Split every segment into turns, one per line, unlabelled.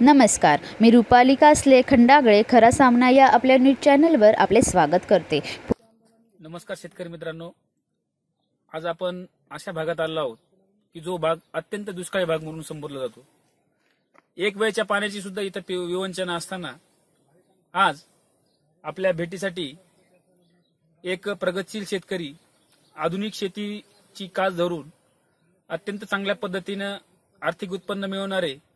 नमस्कार मी रुपाली कासले खंडागळे खरा सामना या आपल्या न्यूज चॅनलवर आपले स्वागत करते.
नमस्कार शेतकरी मित्रांनो. आज आपण अशा भागात आलो आहोत की जो भाग अत्यंत दुष्काळी भाग म्हणून संबोधला जातो. एक वेळच्या पाण्याची सुद्धा इथं पि- विवंचना असताना आज आपल्या भेटीसाठी एक प्रगतशील शेतकरी आधुनिक शेतीची कास धरून अत्यंत चांगल्या पद्धतीनं आर्थिक उत्पन्न मिळवणारे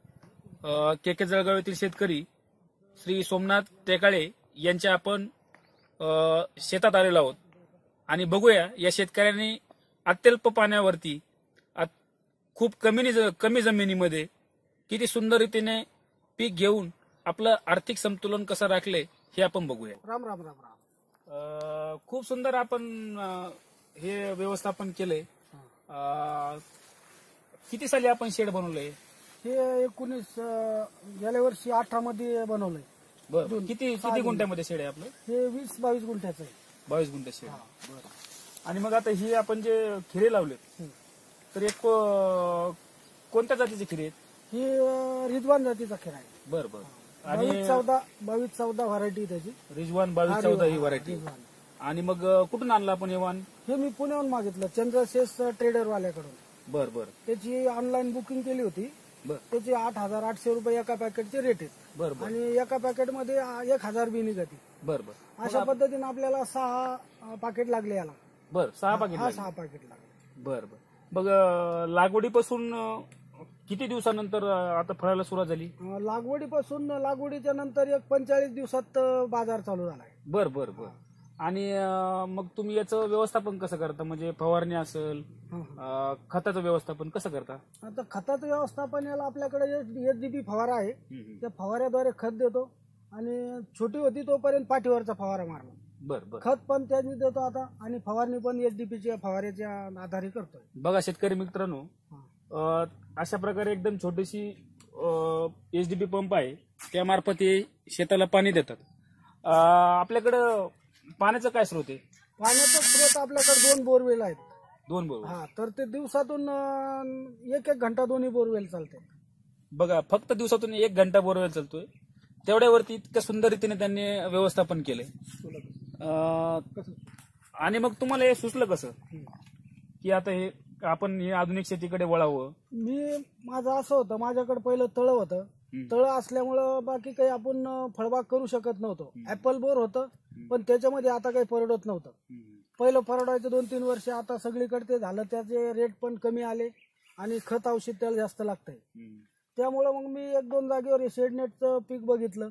के के जळगाव येथील शेतकरी श्री सोमनाथ टेकाळे यांच्या आपण शेतात आलेलो आहोत. आणि बघूया या शेतकऱ्यांनी अत्यल्प पाण्यावरती खूप कमी कमी जमिनीमध्ये किती सुंदर रीतीने पीक घेऊन आपलं आर्थिक संतुलन कसं राखले हे आपण बघूया.
राम राम राम राम.
खूप सुंदर आपण हे व्यवस्थापन केलंय. किती साली आपण शेड बनवलंय?
हे एकोणीस अं, गेल्या वर्षी अठरा मध्ये बनवलंय.
बरं. किती किती गुंठ्यामध्ये शेड आहे आपलं?
हे वीस बावीस गुंठ्याचं आहे.
बावीस गुंठे शेड बरं. आणि मग आता ही आपण जे खिरे लावलेत
हं.
तर एक कोणत्या जातीचे खिरे आहेत?
ही अं, रिजवान जातीचा खेळ आहे.
बर बर.
बावीस
आणि
चौदा बावीस चौदा व्हरायटी त्याची.
रिजवान बावीस चौदा ही व्हरायटी
रिजवान.
आणि मग अ, कुठून आणलं आपण हे वाण?
हे मी पुण्याहून मागितलं चंद्रशेष ट्रेडर वाल्याकडून.
बर बर.
त्याची ऑनलाईन बुकिंग केली होती.
बर.
त्याची आठ हजार आठशे रुपये एका पॅकेटचे रेट आहेत.
बर बर.
आणि एका पॅकेटमध्ये आ, एक हजार बी निघते
बर बर.
अशा पद्धतीने आपल्याला सहा पाकिट लागले याला.
बर सहा पाकिट
हा
लागले.
सहा पाकिट लागले.
बर बर. मग अ, लागवडीपासून अ, किती दिवसानंतर अ, आता फळायला सुरुवात झाली?
अं, लागवडीपासून लागवडीच्या नंतर एक पंचेचाळीस दिवसात अं, बाजार चालू झालाय
बर बर बर. आणि मग तुम्ही याचं व्यवस्थापन कसं करता? म्हणजे फवारणी असेल अ, खताचं व्यवस्थापन कसं करता?
आता खताचं व्यवस्थापन याला आपल्याकडे एच डी बी फवारा आहे. त्या फवाऱ्याद्वारे खत देतो आणि छोटी होती तोपर्यंत पाठीवरचा फवारा मारला
बर बर.
खत पण त्यांनी देतो आता आणि फवारणी पण एच डी पीच्या फवाऱ्याच्या आधारे करतोय
बघा शेतकरी मित्रांनो. अ, अशा प्रकारे एकदम छोटीशी एच डी पी पंप आहे. त्यामार्फत हे शेताला पाणी देतात. अ, आपल्याकडं पाण्याचं काय स्रोत आहे?
पाण्याचा स्रोत आपल्याकडे दोन बोरवेल आहेत.
दोन बरोबर
हा तर ते दिवसातून अं, एक एक घंटा दोन्ही बोरवेल चालते.
बघा फक्त दिवसातून एक घंटा बोरवेल चालतोय. तेवढ्यावरती इतक्या सुंदर रीतीने त्यांनी व्यवस्थापन केलंय. अ, आणि मग तुम्हाला हे सुचलं कसं? की आता हे आपण हे आधुनिक शेतीकडे वळावं.
मी माझं असं होतं माझ्याकडे पहिलं तळ होतं. तळ असल्यामुळं बाकी काही आपण अं, फळबाग करू शकत नव्हतो. ऍपल बोर होतं. पण त्याच्यामध्ये आता काही परवडत नव्हतं. पहिलं परवडायचं दोन तीन वर्ष आता सगळीकडे ते झालं त्याचे रेट पण कमी आले आणि खत औषध त्याला जास्त लागतंय. त्यामुळं मग मी एक दोन जागेवर शेडनेटचं पीक बघितलं.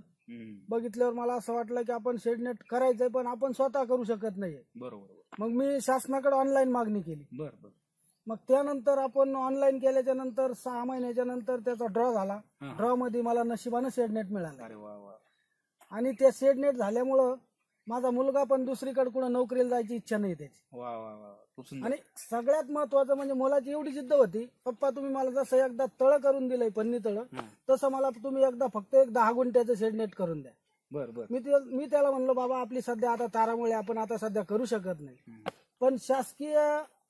बघितल्यावर मला असं वाटलं की आपण शेडनेट करायचंय पण आपण स्वतः करू शकत नाहीये.
बरोबर
मग मी शासनाकडे ऑनलाईन मागणी केली.
बर बर.
मग त्यानंतर आपण ऑनलाईन केल्याच्यानंतर सहा महिन्याच्या नंतर त्याचा ड्रॉ झाला. ड्रॉ मध्ये मला नशिबानं शेडनेट मिळाला. आणि त्या शेडनेट झाल्यामुळं माझा मुलगा पण दुसरीकडे कुठं नोकरीला जायची इच्छा नाही त्याची.
वा वा वा खूप सुंदर.
आणि सगळ्यात महत्वाचं म्हणजे मुलाची एवढी जिद्द होती पप्पा तुम्ही मला जसं एकदा तळ करून दिलंय पन्नी तळ
हं.
तसं मला तुम्ही एकदा फक्त एक दहा गुंठ्याचं शेडनेट करून द्या.
बर बर.
मी ते मी त्याला म्हणलो बाबा आपली सध्या आता तारामुळे आपण आता सध्या करू शकत नाही. पण शासकीय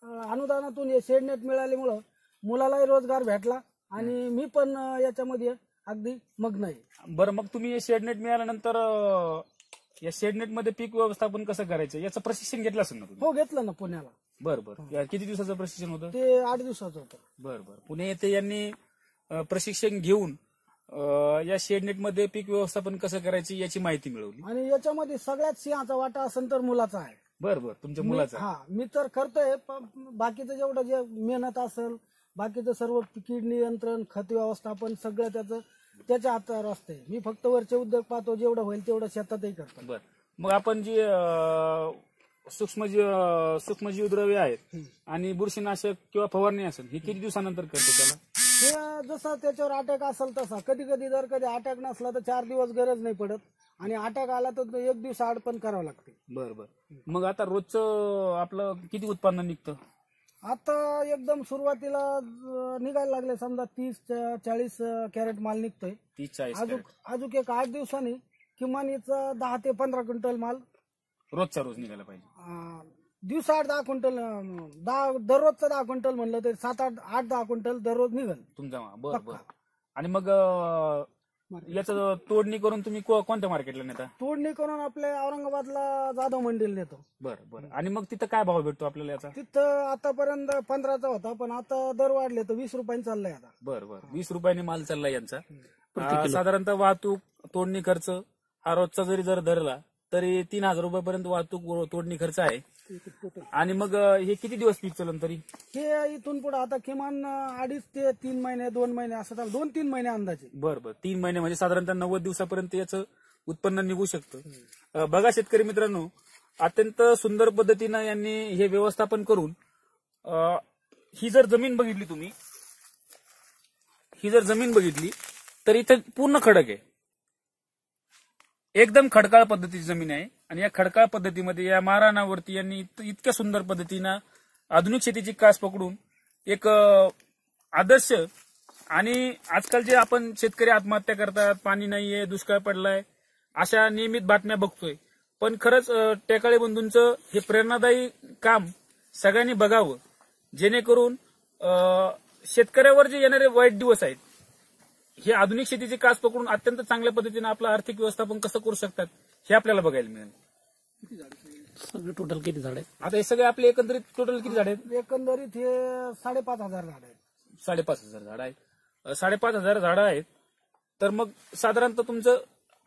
अं, अनुदानातून हे शेडनेट मिळाल्यामुळं मुलालाही रोजगार भेटला आणि मी पण अं, याच्यामध्ये अगदी मग्न आहे.
बरं मग तुम्ही शेडनेट मिळाल्यानंतर अं, या शेडनेटमध्ये पीक व्यवस्थापन कसं करायचं? याचं प्रशिक्षण घेतलं असेल ना तुम्ही?
हो घेतलं ना पुण्याला.
बरं बरं. या किती दिवसाचं प्रशिक्षण होतं?
ते आठ दिवसाचं होतं.
बरं बरं. पुणे येथे यांनी अं, प्रशिक्षण घेऊन अं, या शेडनेटमध्ये पीक व्यवस्थापन कसं करायची याची माहिती मिळवली.
आणि याच्यामध्ये सगळ्यात सिंहाचा वाटा असेल तर मुलाचा आहे.
बरं बरं. तुमच्या मुलाचा
हा मी तर करतोय पण बाकीचं जेवढं जे मेहनत असेल बाकीचं सर्व कीड नियंत्रण खत व्यवस्थापन सगळं त्याचं त्याच्या हातावर असतंय. मी फक्त वरचे उद्योग पाहतो जेवढं होईल तेवढं शेतातही करतो.
बर. मग आपण जी अं, सूक्ष्मजीव अं, सूक्ष्मजीव द्रव्य आहेत आणि बुरशीनाशक किंवा फवारणी असेल हे किती दिवसानंतर करतो त्याला?
हे जसं त्याच्यावर अटॅक असेल तसा. कधी कधी जर कधी अटॅक नसला तर चार दिवस गरज नाही पडत. आणि अटॅक आला तर एक दिवस आड पण करावं लागते.
बर बर. मग आता रोजचं आपलं किती उत्पन्न निघतं?
आता एकदम सुरुवातीला निघायला लागले समजा तीस चाळीस कॅरेट माल निघतोय
तीस चाळीस
अजून. अजून एक आठ दिवसांनी किमान याचा दहा ते पंधरा क्विंटल माल
रोजचा रोज निघायला पाहिजे
अं, दिवसाआड दहा क्विंटल दहा दररोजचं दहा क्विंटल म्हणलं तरी सात आठ आठ दहा क्विंटल दररोज निघल
तुमचा बर बर. आणि मग याचं तोडणी करून तुम्ही को- कोणत्या मार्केटला नेता?
तोडणी करून आपल्या औरंगाबादला जाधव मंडीला नेतो.
बरं बरं. आणि मग तिथं काय भाव भेटतो आपल्याला याचा?
तिथं आतापर्यंत पंधराचा होता पण आता दर वाढले तर वीस रुपयांनी चाललाय आता.
बरं बरं. वीस रुपयाने माल चालला यांचा. साधारणतः वाहतूक तोडणी खर्च हा रोजचा जरी जर धरला तरी तीन हजार रुपयापर्यंत वाहतूक व तोडणी खर्च आहे. आणि मग हे किती दिवस पीक चालेल तरी?
हे इथून पुढे आता किमान अडीच ते तीन महिने दोन महिने असं चालू दोन तीन महिने अंदाजे.
बरं बरं. तीन महिने म्हणजे साधारणतः नव्वद दिवसापर्यंत याचं उत्पन्न निघू शकतं. अं, बघा शेतकरी मित्रांनो अत्यंत सुंदर पद्धतीनं यांनी हे व्यवस्थापन करून अं, ही जर जमीन बघितली तुम्ही ही जर जमीन बघितली तर इथं पूर्ण खडक आहे. एकदम खडकाळ पद्धतीची जमीन आहे. आणि या खडकाळ पद्धतीमध्ये या महाराणावरती यांनी इत- इतक्या सुंदर पद्धतीनं आधुनिक शेतीची कास पकडून एक आदर्श आणि आजकाल जे आपण शेतकरी आत्महत्या करतात पाणी नाहीये दुष्काळ पडलाय अशा नियमित बातम्या बघतोय. पण खरंच टेकाळे बंधूंचं हे प्रेरणादायी काम सगळ्यांनी बघावं. जेणेकरून शेतकऱ्यावर जे येणारे वाईट दिवस आहेत हे आधुनिक शेतीची कास पकडून अत्यंत चांगल्या पद्धतीने आपलं आर्थिक व्यवस्थापन कसं करू शकतात हे आपल्याला बघायला मिळेल.
सगळे टोटल किती झाड आहेत?
आता हे सगळे आपले एकंदरीत टोटल किती झाड आहेत?
एकंदरीत हे साडेपाच हजार झाड आहेत.
साडेपाच हजार झाड आहेत. साडेपाच हजार झाडं आहेत. तर मग साधारणतः तुमचं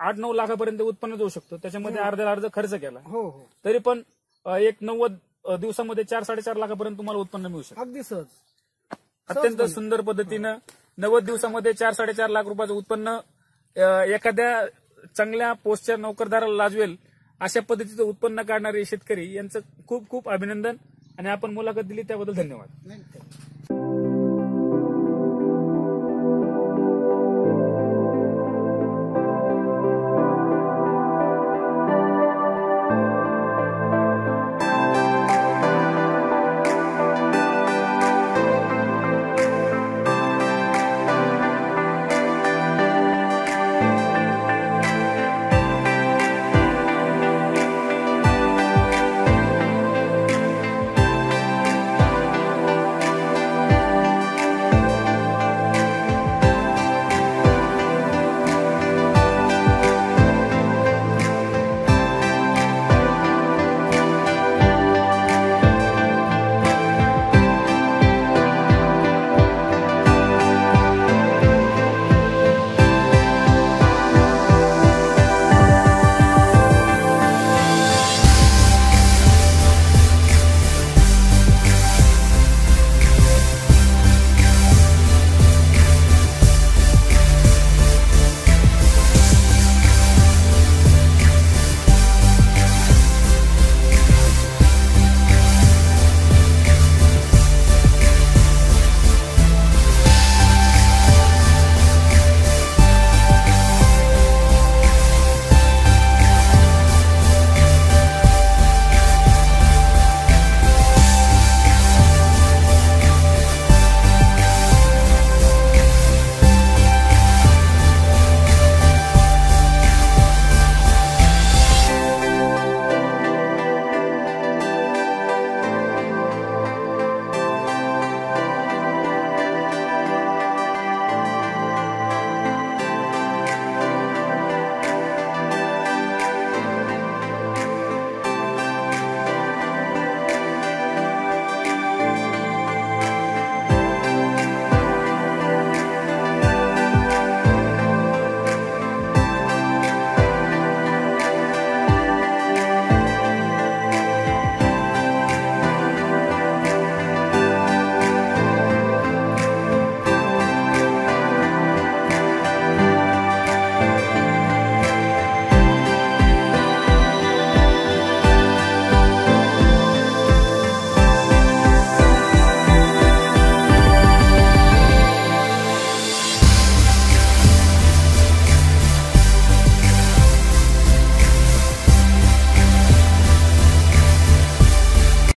आठ नऊ लाखापर्यंत उत्पन्न जाऊ शकतं. त्याच्यामध्ये अर्धा अर्ध खर्च केला.
हो हो.
तरी पण एक नव्वद दिवसामध्ये चार साडेचार लाखापर्यंत तुम्हाला उत्पन्न मिळू शकतं.
अगदी सहज.
अत्यंत सुंदर पद्धतीनं नव्वद दिवसामध्ये चार साडेचार लाख रुपयाचं उत्पन्न एखाद्या चांगल्या पोस्टच्या नोकरदाराला लाजवेल अशा पद्धतीचं उत्पन्न काढणारे शेतकरी यांचं खूप खूप अभिनंदन. आणि आपण मुलाखत दिली त्याबद्दल धन्यवाद.